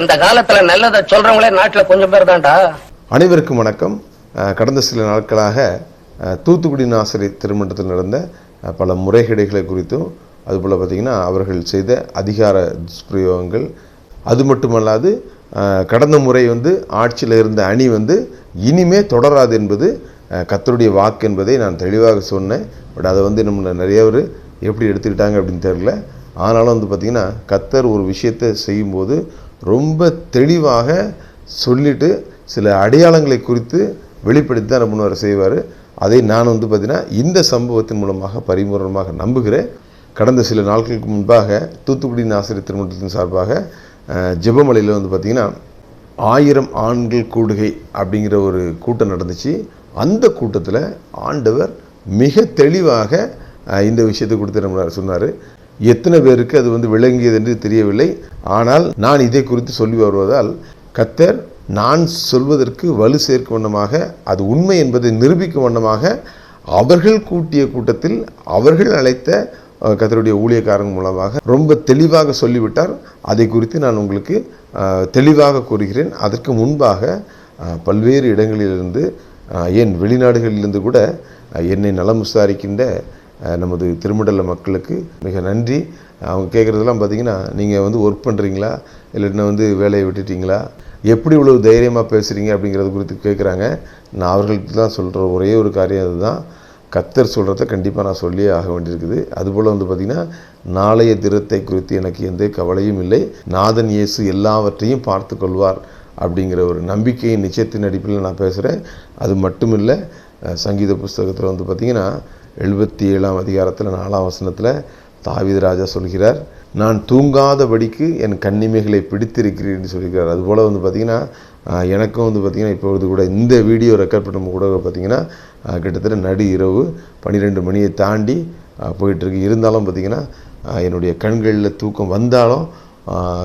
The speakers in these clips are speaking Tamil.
இந்த காலத்துல நல்லதை சொல்றவங்களே நாட்டுல கொஞ்சம் பேர் தான்டா. அனைவருக்கும் வணக்கம். கடந்த சில நாட்களாக தூத்துக்குடி நாசரி திருமணத்தில் நடந்த பல முறைகேடுகளை குறித்தும் அதுபோல் பார்த்திங்கன்னா அவர்கள் செய்த அதிகார துஷ்பிரயோகங்கள். அது மட்டுமல்லாது கடந்த முறை வந்து ஆட்சியில் இருந்த அணி வந்து இனிமே தொடராது என்பது கத்தருடைய வாக்கு என்பதை நான் தெளிவாக சொன்னேன். பட் அதை வந்து நம்ம நிறைய பேர் எப்படி எடுத்துக்கிட்டாங்க அப்படின்னு தெரில ஆனாலும் வந்து பார்த்திங்கன்னா கத்தர் ஒரு விஷயத்தை செய்யும்போது ரொம்ப தெளிவாக சொல்லிட்டு சில அடையாளங்களை குறித்து வெளிப்படுத்தி தான் என்ன செய்வார். அதை நான் வந்து பார்த்திங்கன்னா இந்த சம்பவத்தின் மூலமாக பரிபூர்ணமாக நம்புகிறேன். கடந்த சில நாட்களுக்கு முன்பாக தூத்துக்குடி ஆசிரியர் திருமணத்தின் சார்பாக ஜெபமலையில் வந்து பார்த்திங்கன்னா ஆயிரம் ஆண்கள் கூடுகை அப்படிங்கிற ஒரு கூட்டம் நடந்துச்சு. அந்த கூட்டத்தில் ஆண்டவர் மிக தெளிவாக இந்த விஷயத்தை கொடுத்து நம்ம சொன்னார். எத்தனை பேருக்கு அது வந்து விளங்கியது என்று தெரியவில்லை. ஆனால் நான் இதை குறித்து சொல்லி வருவதால் கத்தர் நான் சொல்வதற்கு வலு சேர்க்கும் வண்ணமாக அது உண்மை என்பதை நிரூபிக்கும் வண்ணமாக அவர்கள் கூட்டிய கூட்டத்தில் அவர்கள் அழைத்த கத்தருடைய கர்த்தருடைய ஊழியக்காரன் மூலமாக ரொம்ப தெளிவாக சொல்லிவிட்டார். அதை குறித்து நான் உங்களுக்கு தெளிவாக கூறுகிறேன். அதற்கு முன்பாக பல்வேறு இடங்களிலிருந்து ஏன் வெளிநாடுகளிலிருந்து கூட என்னை நலம் விசாரிக்கின்ற நமது திருமண்டல மக்களுக்கு மிக நன்றி. அவங்க கேட்குறதெல்லாம் பார்த்தீங்கன்னா நீங்கள் வந்து ஒர்க் பண்ணுறீங்களா இல்லைன்னா வந்து வேலையை விட்டுட்டிங்களா? எப்படி இவ்வளவு தைரியமாக பேசுகிறீங்க அப்படிங்கிறது குறித்து கேட்குறாங்க நான் அவர்களுக்கு தான் சொல்கிற ஒரே ஒரு காரியம் அதுதான். கத்தர் சொல்கிறத கண்டிப்பாக நான் சொல்லியே ஆக வேண்டியிருக்குது. அதுபோல் வந்து பார்த்திங்கன்னா நாளைய தினத்தை குறித்து எனக்கு எந்த கவலையும் இல்லை. நாதன் இயேசு எல்லாவற்றையும் பார்த்து கொள்வார் அப்படிங்கிற ஒரு நம்பிக்கையின் நிச்சயத்தின் அடிப்படையில் நான் பேசுகிறேன் அது மட்டும் இல்லை சங்கீத புஸ்தகத்தில் வந்து பார்த்திங்கன்னா எழுபத்தி ஏழாம் அதிகாரத்தில் நாலாம் வசனத்தில் தாவித ராஜா சொல்கிறார் நான் தூங்காதபடிக்கு என் கண்ணிமைகளை பிடித்திருக்கிறேன் என்று அதுபோல் வந்து பார்த்திங்கன்னா எனக்கும் வந்து பார்த்திங்கன்னா இப்பொழுது கூட இந்த வீடியோ ரெக்கார்ட் பண்ணும் கூட பார்த்திங்கன்னா கிட்டத்தட்ட நடு இரவு பன்னிரெண்டு மணியை தாண்டி போயிட்டுருக்கு. இருந்தாலும் பார்த்திங்கன்னா என்னுடைய கண்களில் தூக்கம் வந்தாலும்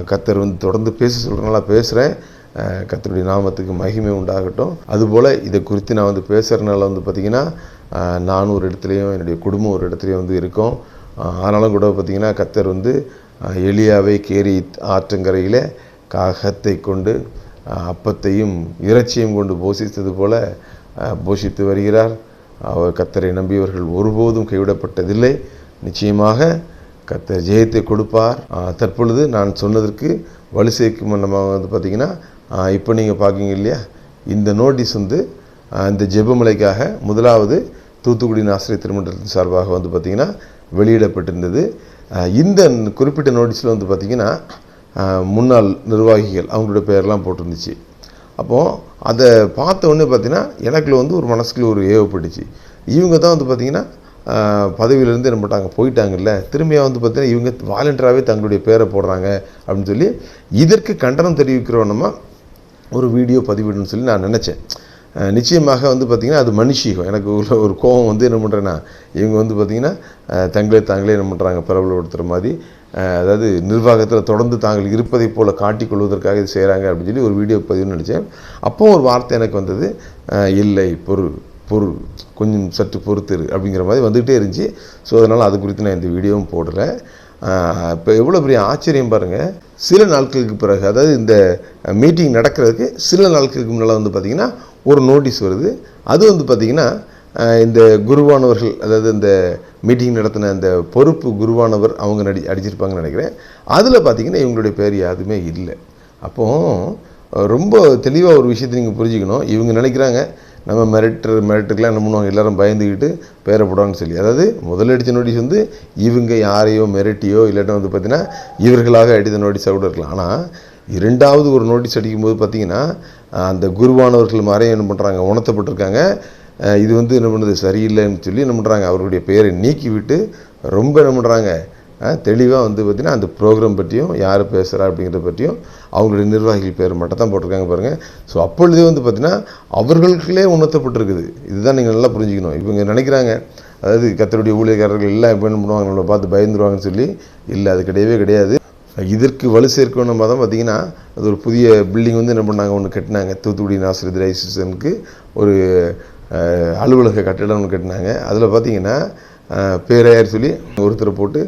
கத்தர் வந்து தொடர்ந்து பேச சொல்கிறனால பேசுகிறேன் கத்தருடைய நாமத்துக்கு மகிமை உண்டாகட்டும். அதுபோல் இதை குறித்து நான் வந்து பேசுகிறனால வந்து பார்த்திங்கன்னா நானும் நான் ஒரு இடத்துலையும் என்னுடைய குடும்பம் ஒரு இடத்துலையும் வந்து இருக்கோம். ஆனாலும் கூட பார்த்திங்கன்னா கத்தர் வந்து எளியாவை கேரி ஆற்றங்கரையில் காகத்தை கொண்டு அப்பத்தையும் இறைச்சியும் கொண்டு போஷித்தது போல போஷித்து வருகிறார். அவர் கத்தரை நம்பியவர்கள் ஒருபோதும் கைவிடப்பட்டதில்லை. நிச்சயமாக கத்தர் ஜெயத்தை கொடுப்பார். தற்பொழுது நான் சொன்னதற்கு வலு சேர்க்கும் மன்னமாக வந்து பார்த்திங்கன்னா இப்போ நீங்கள் பார்க்கிங்க இல்லையா? இந்த நோட்டீஸ் வந்து இந்த ஜெபமலைக்காக முதலாவது தூத்துக்குடி ஆசிரியர் திருமண்டலத்தின் சார்பாக வந்து பார்த்திங்கன்னா வெளியிடப்பட்டிருந்தது. இந்த குறிப்பிட்ட நோட்டீஸில் வந்து பார்த்திங்கன்னா முன்னாள் நிர்வாகிகள் அவங்களோட பேரெலாம் போட்டிருந்துச்சு. அப்போது அதை பார்த்த உடனே பார்த்தீங்கன்னா எனக்குள்ள வந்து ஒரு மனசுக்குள்ள ஒரு ஏவப்பட்டுச்சு. இவங்க தான் வந்து பார்த்திங்கன்னா பதவியிலேருந்து என்ன பண்ணிட்டாங்க போயிட்டாங்கல்ல. திரும்பியாக வந்து பார்த்திங்கன்னா இவங்க வாலண்டியராகவே தங்களுடைய பேரை போடுறாங்க அப்படின்னு சொல்லி இதற்கு கண்டனம் தெரிவிக்கிறவனமா ஒரு வீடியோ பதிவிடணும்னு சொல்லி நான் நினச்சேன். நிச்சயமாக வந்து பார்த்திங்கன்னா அது மனுஷிகம். எனக்கு உள்ள ஒரு கோபம் வந்து என்ன பண்ணுறேன்னா இவங்க வந்து பார்த்திங்கன்னா தங்களே தாங்களே என்ன பண்ணுறாங்க பிரபலப்படுத்துகிற மாதிரி அதாவது நிர்வாகத்தில் தொடர்ந்து தாங்கள் இருப்பதைப் போல் காட்டிக்கொள்வதற்காக இது செய்கிறாங்க அப்படின்னு சொல்லி ஒரு வீடியோ பதிவுன்னு நினச்சேன். அப்போ ஒரு வார்த்தை எனக்கு வந்தது இல்லை பொருள் பொருள் கொஞ்சம் சற்று பொறுத்து அப்படிங்கிற மாதிரி வந்துகிட்டே இருந்துச்சு. ஸோ அதனால் அது குறித்து நான் இந்த வீடியோவும் போடுறேன் இப்போ எவ்வளோ பெரிய ஆச்சரியம் பாருங்கள் சில நாட்களுக்கு பிறகு அதாவது இந்த மீட்டிங் நடக்கிறதுக்கு சில நாட்களுக்கு முன்னால் வந்து பார்த்திங்கன்னா ஒரு நோட்டீஸ் வருது. அது வந்து பார்த்திங்கன்னா இந்த குருவானவர்கள் அதாவது இந்த மீட்டிங் நடத்தின அந்த பொறுப்பு குருவானவர் அவங்க நடி அடிச்சிருப்பாங்கன்னு நினைக்கிறேன். அதில் பார்த்திங்கன்னா இவங்களுடைய பேர் யாருமே இல்லை. அப்போது ரொம்ப தெளிவாக ஒரு விஷயத்தை நீங்கள் புரிஞ்சுக்கணும். இவங்க நினைக்கிறாங்க நம்ம மிரட்டுற மிரட்டுக்கெலாம் என்ன பண்ணுவாங்க? எல்லோரும் பயந்துக்கிட்டு பேரை போடுவாங்கன்னு சொல்லி. அதாவது முதலடித்த நோட்டீஸ் வந்து இவங்க யாரையோ மிரட்டியோ இல்லாட்டும் வந்து பார்த்தீங்கன்னா இவர்களாக அடித்த நோட்டீஸாக கூட இருக்கலாம். ஆனால் இரண்டாவது ஒரு நோட்டீஸ் அடிக்கும்போது பார்த்திங்கன்னா அந்த குருவானவர்கள் மாதிரி என்ன பண்ணுறாங்க உணர்த்தப்பட்டிருக்காங்க. இது வந்து என்ன பண்ணுறது சரியில்லைன்னு சொல்லி என்ன பண்ணுறாங்க அவர்களுடைய பெயரை நீக்கி விட்டு ரொம்ப என்ன பண்ணுறாங்க தெளிவாக வந்து பார்த்திங்கன்னா அந்த ப்ரோக்ராம் பற்றியும் யார் பேசுகிறா அப்படிங்கிறத பற்றியும் அவங்களுடைய நிர்வாகிகள் பேர் மட்டும் தான் போட்டிருக்காங்க பாருங்கள் ஸோ அப்பொழுதே வந்து பார்த்திங்கன்னா அவர்களுக்குள்ளே உணர்த்தப்பட்டிருக்குது. இதுதான் நீங்கள் நல்லா புரிஞ்சுக்கணும். இவங்க நினைக்கிறாங்க அதாவது கத்தருடைய ஊழியக்காரர்கள் எல்லாம் இப்போ என்ன பண்ணுவாங்க? நம்மளை பார்த்து பயந்துருவாங்கன்னு சொல்லி இல்லை அது கிடையவே கிடையாது. இதற்கு வலு சேர்க்கணும் தான் பார்த்தீங்கன்னா அது ஒரு புதிய பில்டிங் வந்து என்ன பண்ணாங்க? ஒன்று கட்டினாங்க. தூத்துக்குடி நாசிரியர் ஐசிசனுக்கு ஒரு அலுவலக கட்டிடம் ஒன்று கட்டினாங்க. அதில் பார்த்தீங்கன்னா பேரையார் சொல்லி ஒருத்தரை போட்டு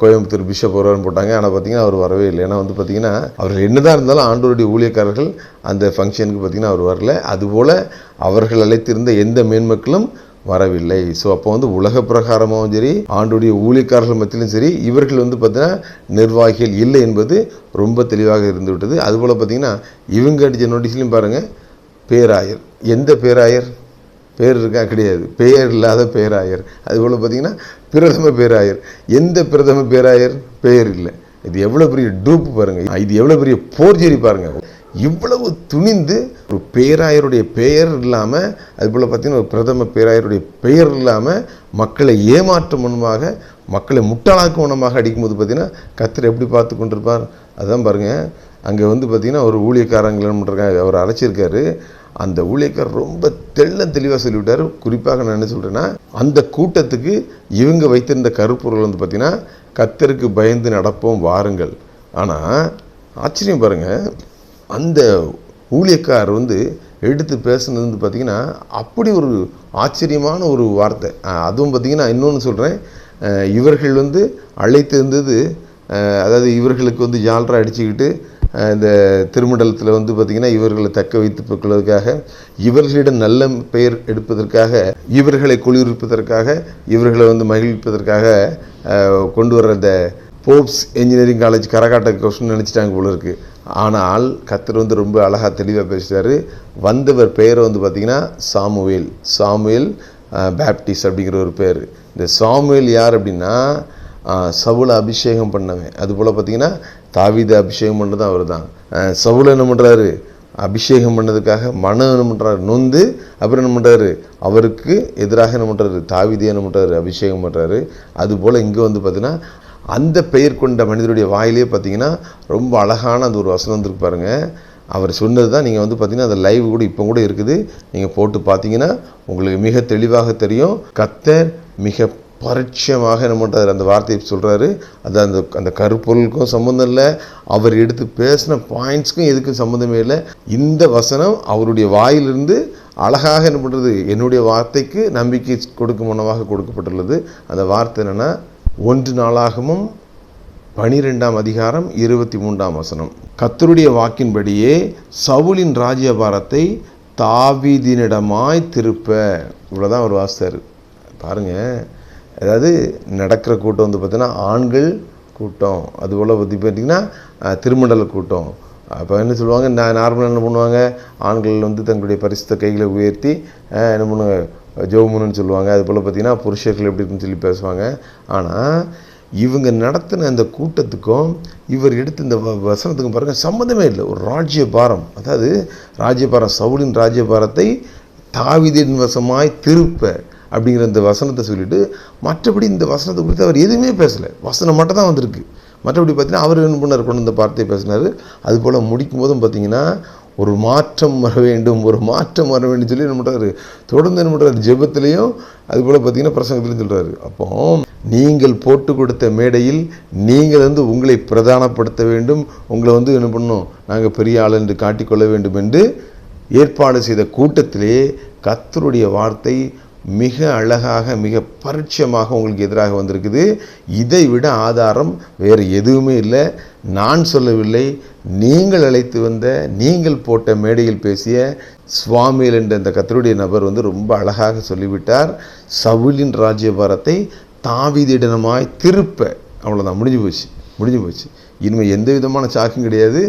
கோயம்புத்தூர் பிஷப் வருவார்னு போட்டாங்க. ஆனால் பார்த்தீங்கன்னா அவர் வரவே இல்லை. ஏன்னா வந்து பார்த்தீங்கன்னா அவர்கள் என்னதான் இருந்தாலும் ஆண்டோருடைய ஊழியக்காரர்கள் அந்த ஃபங்க்ஷனுக்கு பார்த்தீங்கன்னா அவர் வரல. அதுபோல் அவர்கள் அழைத்திருந்த எந்த மேன்மக்களும் வரவில்லை. ஸோ அப்போ வந்து உலக பிரகாரமாகவும் சரி ஆண்டுடைய ஊழியக்காரர்கள் மத்தியிலும் சரி இவர்கள் வந்து பார்த்தீங்கன்னா நிர்வாகிகள் இல்லை என்பது ரொம்ப தெளிவாக இருந்து விட்டது அதுபோல் பார்த்தீங்கன்னா இவங்க அடித்த நோட்டீஸ்லையும் பாருங்கள் பேராயர். எந்த பேராயர்? பேர் இருக்கா? கிடையாது. பெயர் இல்லாத பேராயர். அதுபோல் பார்த்தீங்கன்னா பிரதம பேராயர். எந்த பிரதம பேராயர்? பெயர் இல்லை. இது எவ்வளோ பெரிய டூப் பாருங்கள் இது எவ்வளோ பெரிய போர்ஜரி பாருங்கள் இவ்வளவு துணிந்து ஒரு பேராயருடைய பெயர் இல்லாமல் அதுபோல் பார்த்தீங்கன்னா ஒரு பிரதம பேராயருடைய பெயர் இல்லாமல் மக்களை ஏமாற்றும் முன்பாக மக்களை முட்டாளாக்கும் முன்னமாக அடிக்கும்போது பார்த்தீங்கன்னா கத்தர் எப்படி பார்த்து கொண்டிருப்பார்? அதான் பாருங்கள் அங்கே வந்து பார்த்திங்கன்னா ஒரு ஊழியக்காரங்களும் இருக்காங்க அவர் அழைச்சிருக்காரு. அந்த ஊழியக்காரர் ரொம்ப தெள்ள தெளிவாக சொல்லிவிட்டார். குறிப்பாக நான் என்ன சொல்கிறேன்னா அந்த கூட்டத்துக்கு இவங்க வைத்திருந்த கருப்பொருள் வந்து பார்த்திங்கன்னா கத்தருக்கு பயந்து நடப்போம் வாருங்கள். ஆனால் ஆச்சரியம் பாருங்கள் அந்த ஊழியக்கார் வந்து எடுத்து பேசுனது வந்து பார்த்திங்கன்னா அப்படி ஒரு ஆச்சரியமான ஒரு வார்த்தை. அதுவும் பார்த்திங்கன்னா இன்னொன்று சொல்கிறேன் இவர்கள் வந்து அழைத்திருந்தது அதாவது இவர்களுக்கு வந்து ஜால்ரா அடிச்சுக்கிட்டு இந்த திருமண்டலத்தில் வந்து பார்த்திங்கன்னா இவர்களை தக்க வைத்து கொள்வதற்காக இவர்களிடம் நல்ல பெயர் எடுப்பதற்காக இவர்களை குளிர்விப்பதற்காக இவர்களை வந்து மகிழ்விப்பதற்காக கொண்டு வர்ற அந்த போப்ஸ் இன்ஜினியரிங் காலேஜ் கரகாட்ட கொஸ்டின் நினச்சிட்டாங்க போல இருக்குது ஆனால் கத்தர் வந்து ரொம்ப அழகாக தெளிவாக பேசுகிறாரு வந்தவர் பெயரை வந்து பார்த்திங்கன்னா சாமுவேல். சாமுவேல் பேப்டிஸ் அப்படிங்கிற ஒரு பேர். இந்த சாமுவேல் யார் அப்படின்னா சவுளை அபிஷேகம் பண்ணவன். அதுபோல் பார்த்தீங்கன்னா தாவீதை அபிஷேகம் பண்ணுறது அவர் தான் சவுல் என்ன பண்ணுறாரு அபிஷேகம் பண்ணதுக்காக மனம் என்ன பண்ணுறாரு நொந்து அப்புறம் என்ன பண்ணுறாரு அவருக்கு எதிராக என்ன பண்ணுறாரு தாவீதை என்ன பண்ணுறாரு அபிஷேகம் பண்ணுறாரு அதுபோல் இங்கே வந்து பார்த்தீங்கன்னா அந்த பெயர் கொண்ட மனிதருடைய வாயிலே பார்த்தீங்கன்னா ரொம்ப அழகான அந்த ஒரு வசனம் வந்துருக்கு பாருங்கள் அவர் சொன்னது தான் நீங்கள் வந்து பார்த்தீங்கன்னா அந்த லைவ் கூட இப்போ கூட இருக்குது. நீங்கள் போட்டு பார்த்தீங்கன்னா உங்களுக்கு மிக தெளிவாக தெரியும். கத்தர் மிக பரிட்சயமாக என்ன பண்ணுறாரு அந்த வார்த்தையை சொல்கிறாரு அது அந்த அந்த கருப்பொருளுக்கும் சம்மந்தம் இல்லை. அவர் எடுத்து பேசின பாயிண்ட்ஸ்க்கும் எதுக்கும் சம்மந்தமே இல்லை. இந்த வசனம் அவருடைய வாயிலிருந்து அழகாக என்ன பண்ணுறது என்னுடைய வார்த்தைக்கு நம்பிக்கை கொடுக்கும் உணவாக கொடுக்கப்பட்டுள்ளது. அந்த வார்த்தை என்னென்னா ஒன்று நாளாகமும் பனிரெண்டாம் அதிகாரம் இருபத்தி மூன்றாம் வசனம். கத்தருடைய வாக்கின்படியே சவுலின் ராஜ்யபாரத்தை தாவீதினிடமாய் திருப்ப. இவ்வளோதான் அவர் வாசித்தார் பாருங்க. அதாவது நடக்கிற கூட்டம் வந்து பார்த்திங்கன்னா ஆண்கள் கூட்டம். அதுபோல் பற்றி பார்த்தீங்கன்னா திருமண்டல கூட்டம். அப்போ என்ன சொல்லுவாங்க? நான் நார்மலாக என்ன பண்ணுவாங்க? ஆண்கள் வந்து தங்களுடைய பரிசுத்த கைகளை உயர்த்தி என்ன பண்ணுவாங்க? ஜோமுன்னு சொல்லுவாங்க. அது போல் பார்த்தீங்கன்னா புருஷர்கள் எப்படி இருக்குன்னு சொல்லி பேசுவாங்க. ஆனால் இவங்க நடத்தின அந்த கூட்டத்துக்கும் இவர் எடுத்த இந்த வ- வசனத்துக்கும் பாருங்க சம்மந்தமே இல்லை. ஒரு ராஜ்யபாரம். அதாவது ராஜ்யபாரம் சவுலின் ராஜ்யபாரத்தை தாவிதின் வசமாய் திருப்ப. அப்படிங்கிற இந்த வசனத்தை சொல்லிட்டு மற்றபடி இந்த வசனத்தை குறித்து அவர் எதுவுமே பேசலை. வசனம் மட்டும் தான் வந்திருக்கு. மற்றபடி பார்த்தீங்கன்னா அவர் என்ன பண்ணார்? கொண்டு இந்த வார்த்தையை பேசினார். அதுபோல் முடிக்கும் போதும் பார்த்தீங்கன்னா ஒரு மாற்றம் வர வேண்டும் ஒரு மாற்றம் வர வேண்டும் சொல்லி என்ன பண்ணுறாரு தொடர்ந்து என்ன பண்ணுறாரு ஜெபத்திலையும் அதுபோல் பார்த்தீங்கன்னா பிரசங்கத்திலையும் சொல்கிறாரு அப்போ நீங்கள் போட்டு கொடுத்த மேடையில் நீங்கள் வந்து உங்களை பிரதானப்படுத்த வேண்டும். உங்களை வந்து என்ன பண்ணணும்? நாங்கள் பெரிய ஆள் என்று காட்டிக்கொள்ள வேண்டும் என்று ஏற்பாடு செய்த கூட்டத்திலே கத்தருடைய வார்த்தை மிக அழகாக மிக பரிட்சயமாக உங்களுக்கு எதிராக வந்திருக்குது. இதை விட ஆதாரம் வேறு எதுவுமே இல்லை. நான் சொல்லவில்லை. நீங்கள் அழைத்து வந்த நீங்கள் போட்ட மேடையில் பேசிய சுவாமியில் என்ற இந்த கத்தருடைய நபர் வந்து ரொம்ப அழகாக சொல்லிவிட்டார். சவுலின் ராஜ்யபாரத்தை தாவிதிடனமாய் திருப்ப. அவ்வளோதான் முடிஞ்சு போச்சு முடிஞ்சு போச்சு. இனிமேல் எந்த விதமான சாக்கும் கிடையாது.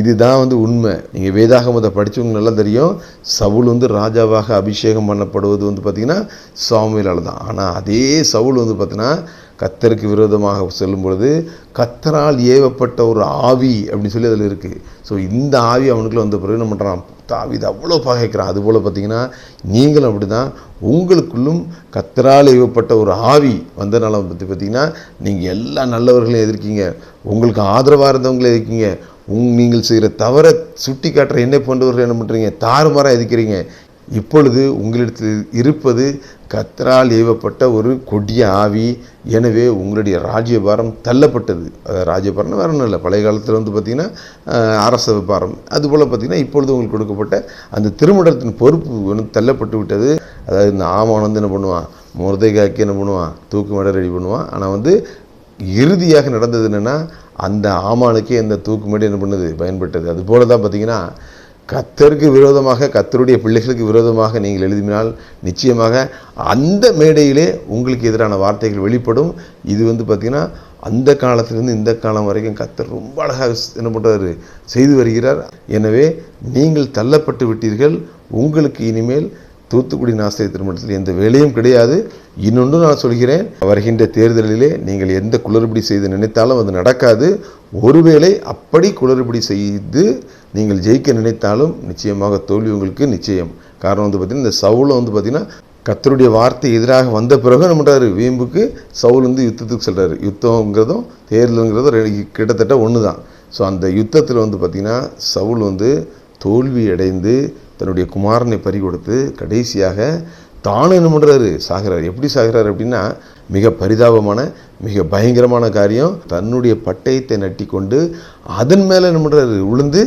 இதுதான் வந்து உண்மை. நீங்கள் வேதாகமத்தை படித்தவங்க நல்லா தெரியும். சவுல் வந்து ராஜாவாக அபிஷேகம் பண்ணப்படுவது வந்து பார்த்திங்கன்னா சாமுவேலால் தான். ஆனால் அதே சவுல் வந்து பார்த்தீங்கன்னா கத்தருக்கு விரோதமாக சொல்லும் பொழுது கத்தரால் ஏவப்பட்ட ஒரு ஆவி அப்படின்னு சொல்லி அதில் இருக்குது ஸோ இந்த ஆவி அவனுக்குள்ள வந்த பிறகு என்ன பண்ணுறான் தாவிது அவ்வளோ பகைக்கிறான். அதுபோல் பார்த்தீங்கன்னா நீங்களும் அப்படி தான் உங்களுக்குள்ளும் கத்தரால் ஏவப்பட்ட ஒரு ஆவி வந்தனால பற்றி பார்த்தீங்கன்னா நீங்கள் எல்லா நல்லவர்களையும் எதிர்க்கீங்க. உங்களுக்கு ஆதரவாக இருந்தவங்களே எதிர்க்கீங்க. உங் நீங்கள் செய்கிற தவறை சுட்டி காட்டுற என்ன போன்றவர்கள் என்ன பண்ணுறீங்க தாறுமாறாக எதிர்க்கிறீங்க. இப்பொழுது உங்களிடத்தில் இருப்பது கத்தரால் ஏவப்பட்ட ஒரு கொடிய ஆவி. எனவே உங்களுடைய ராஜ்யபாரம் தள்ளப்பட்டது. ராஜ்யபாரம்னு வேற ஒன்றும் இல்லை. பழைய காலத்தில் வந்து பார்த்திங்கன்னா அரச பாரம் அதுபோல் பார்த்திங்கன்னா இப்பொழுது உங்களுக்கு கொடுக்கப்பட்ட அந்த திருமணத்தின் பொறுப்பு ஒன்று தள்ளப்பட்டு விட்டது. அதாவது இந்த ஆமான் வந்து என்ன பண்ணுவான்? முருதைகாக்கி என்ன பண்ணுவான்? தூக்கு மேடை ரெடி பண்ணுவான். ஆனால் வந்து இறுதியாக நடந்தது என்னென்னா அந்த ஆமானுக்கே அந்த தூக்கு மேடை என்ன பண்ணுது? பயன்பட்டது. அது போல தான் பார்த்தீங்கன்னா கத்தருக்கு விரோதமாக கத்தருடைய பிள்ளைகளுக்கு விரோதமாக நீங்கள் எழுதினால் நிச்சயமாக அந்த மேடையிலே உங்களுக்கு எதிரான வார்த்தைகள் வெளிப்படும். இது வந்து பார்த்திங்கன்னா அந்த காலத்திலிருந்து இந்த காலம் வரைக்கும் கத்தர் ரொம்ப அழகாக என்ன பண்ணுறாரு செய்து வருகிறார். எனவே நீங்கள் தள்ளப்பட்டு விட்டீர்கள். உங்களுக்கு இனிமேல் தூத்துக்குடி நாசிரியர் திருமணத்தில் எந்த வேலையும் கிடையாது. இன்னொன்று நான் சொல்கிறேன் வருகின்ற தேர்தலிலே நீங்கள் எந்த குளறுபடி செய்து நினைத்தாலும் அது நடக்காது. ஒருவேளை அப்படி குளறுபடி செய்து நீங்கள் ஜெயிக்க நினைத்தாலும் நிச்சயமாக தோல்வி உங்களுக்கு நிச்சயம். காரணம் வந்து பார்த்திங்கன்னா இந்த சவுளை வந்து பார்த்திங்கன்னா கத்தருடைய வார்த்தை எதிராக வந்த பிறகு என்ன பண்ணுறாரு வீம்புக்கு சவுல் வந்து யுத்தத்துக்கு செல்றாரு. யுத்தங்கிறதும் தேர்தலுங்கிறதும் கிட்டத்தட்ட ஒன்று தான் ஸோ அந்த யுத்தத்தில் வந்து பார்த்திங்கன்னா சவுல் வந்து தோல்வி அடைந்து தன்னுடைய குமாரனை பறி கொடுத்து கடைசியாக தானும் என்ன பண்ணுறாரு சாகிறார். எப்படி சாகிறார் அப்படின்னா மிக பரிதாபமான மிக பயங்கரமான காரியம். தன்னுடைய பட்டயத்தை நட்டி கொண்டு அதன் மேலே என்ன பண்ணுறாரு உளுந்து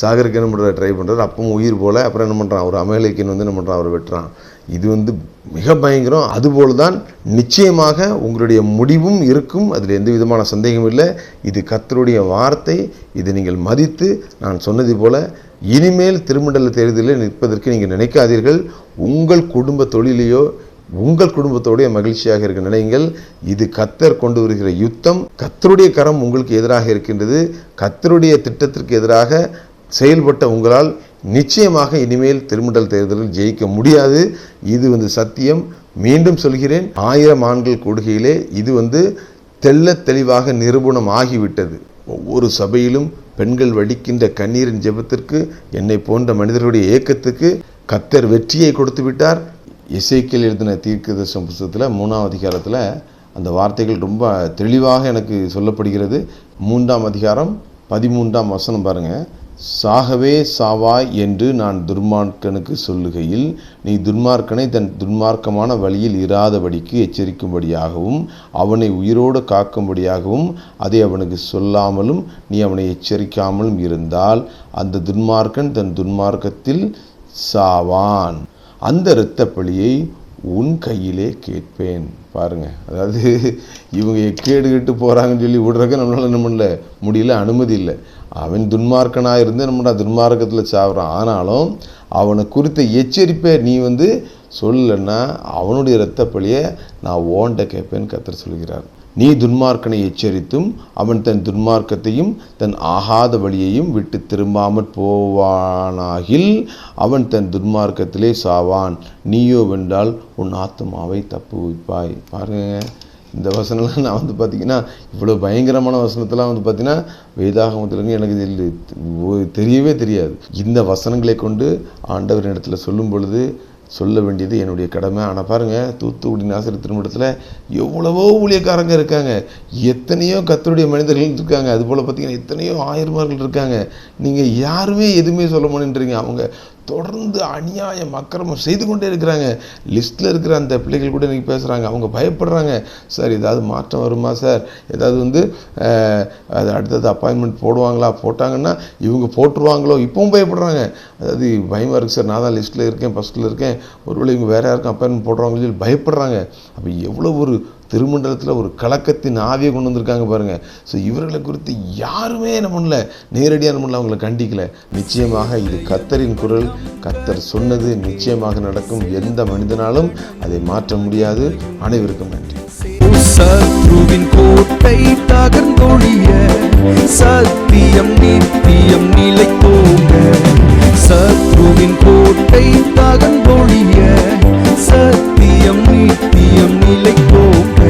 சாகருக்கு என்ன பண்ணுறாரு ட்ரை பண்ணுறாரு அப்பவும் உயிர் போல. அப்புறம் என்ன பண்ணுறான் ஒரு அமேலிக்கன் வந்து என்ன பண்ணுறான் அவரை வெட்டுறான். இது வந்து மிக பயங்கரம். அதுபோல் தான் நிச்சயமாக உங்களுடைய முடிவும் இருக்கும். அதில் எந்த விதமான சந்தேகமும் இல்லை. இது கத்தருடைய வார்த்தை. இது நீங்கள் மதித்து நான் சொன்னது போல் இனிமேல் திருமண்டல தேர்தலில் நிற்பதற்கு நீங்கள் நினைக்காதீர்கள். உங்கள் குடும்ப தொழிலையோ உங்கள் குடும்பத்தோடைய மகிழ்ச்சியாக இருக்க நினைங்கள் இது கத்தர் கொண்டு வருகிற யுத்தம். கத்தருடைய கரம் உங்களுக்கு எதிராக இருக்கின்றது. கத்தருடைய திட்டத்திற்கு எதிராக செயல்பட்ட உங்களால் நிச்சயமாக இனிமேல் திருமண்டல் தேர்தலில் ஜெயிக்க முடியாது. இது வந்து சத்தியம். மீண்டும் சொல்கிறேன் ஆயிரம் ஆண்கள் கூடுகையிலே இது வந்து தெள்ள தெளிவாக நிரூபணம் ஆகிவிட்டது ஒவ்வொரு சபையிலும் பெண்கள் வடிக்கின்ற கண்ணீரின் ஜெபத்திற்கு என்னை போன்ற மனிதர்களுடைய ஏக்கத்துக்கு கத்தர் வெற்றியை கொடுத்து விட்டார். இசைக்கில் எழுதின தீர்க்கதர்சன புஸ்தகத்தில் மூணாம் அதிகாரத்தில் அந்த வார்த்தைகள் ரொம்ப தெளிவாக எனக்கு சொல்லப்படுகிறது. மூன்றாம் அதிகாரம் பதிமூன்றாம் வசனம் பாருங்கள் சாகவே சாவாய் என்று நான் துர்மார்க்கனுக்கு சொல்லுகையில் நீ துன்மார்க்கனை தன் துர்மார்க்கமான வழியில் இராதபடிக்கு எச்சரிக்கும்படியாகவும் அவனை உயிரோடு காக்கும்படியாகவும் அதை அவனுக்கு சொல்லாமலும் நீ அவனை எச்சரிக்காமலும் இருந்தால் அந்த துன்மார்க்கன் தன் துன்மார்க்கத்தில் சாவான். அந்த இரத்த பழியை உன் கையிலே கேட்பேன். பாருங்க. அதாவது இவங்க கேடு கேட்டு போகிறாங்கன்னு சொல்லி விடுறதுக்கு நம்மளால என்ன பண்ணல? முடியல அனுமதி இல்லை. அவன் துன்மார்க்கனாக இருந்து நம்மளோட துன்மார்க்கத்தில் சாப்பிட்றான் ஆனாலும் அவனை குறித்த எச்சரிப்பை நீ வந்து சொல்லலைன்னா அவனுடைய இரத்த பழியை நான் ஓண்ட கேட்பேன்னு கத்தர் சொல்கிறார். நீ துன்மார்க்கனை எச்சரித்தும் அவன் தன் துன்மார்க்கத்தையும் தன் ஆகாத வழியையும் விட்டு திரும்பாமற் போவானாகில் அவன் தன் துன்மார்க்கத்திலே சாவான். நீயோ வென்றால் உன் ஆத்மாவை தப்புவிப்பாய். பாருங்க. இந்த வசனம்லாம் நான் வந்து பார்த்தீங்கன்னா இவ்வளோ பயங்கரமான வசனத்தெல்லாம் வந்து பார்த்தீங்கன்னா வேதாகமத்திலங்க எனக்கு தெரியவே தெரியாது. இந்த வசனங்களை கொண்டு ஆண்டவர் இடத்துல சொல்லும் பொழுது சொல்ல வேண்டியது என்னுடைய கடமை. ஆனால் பாருங்கள் தூத்துக்குடி நாசர் திருமணத்தில் எவ்வளவோ ஊழியக்காரங்க இருக்காங்க. எத்தனையோ கத்தருடைய மனிதர்கள் இருக்காங்க. அதுபோல் பார்த்தீங்கன்னா எத்தனையோ ஆயிரமார்கள் இருக்காங்க. நீங்கள் யாருமே எதுவுமே சொல்ல முடியுன்றீங்க அவங்க தொடர்ந்து அநியாயம் அக்கிரமம் செய்து கொண்டே இருக்கிறாங்க. லிஸ்ட்டில் இருக்கிற அந்த பிள்ளைகள் கூட இன்றைக்கி பேசுகிறாங்க அவங்க பயப்படுறாங்க. சார் ஏதாவது மாற்றம் வருமா சார்? ஏதாவது வந்து அது அடுத்தது அப்பாயின்மெண்ட் போடுவாங்களா? போட்டாங்கன்னா இவங்க போட்டுருவாங்களோ? இப்போவும் பயப்படுறாங்க. அதாவது பயமாக இருக்குது சார். நான் தான் லிஸ்ட்டில் இருக்கேன் ஃபஸ்ட்டில் இருக்கேன். ஒருவேளை இவங்க வேறு யாருக்கும் அப்பாயின்மெண்ட் போடுறாங்கன்னு சொல்லி பயப்படுறாங்க. அப்போ எவ்வளோ ஒரு திருமண்டலத்தில் ஒரு கலக்கத்தின் ஆவியை கொண்டு வந்திருக்காங்க பாருங்கள் ஸோ இவர்களை குறித்து யாருமே என்ன பண்ணல. நேரடியாக என்ன பண்ணல அவங்கள கண்டிக்கல. நிச்சயமாக இது கத்தரின் குரல். கத்தர் சொன்னது நிச்சயமாக நடக்கும். எந்த மனிதனாலும் அதை மாற்ற முடியாது. அனைவருக்கும் நன்றி. சத்ருவின் கோட்டை தகர்ந்தொழிய சத்தியம் நித்தியம் நிலைத்தோங்க சத்ருவின் கோட்டை தகர்ந்தொழிய சத்தியம் நித்தியம் நிலை போக்க.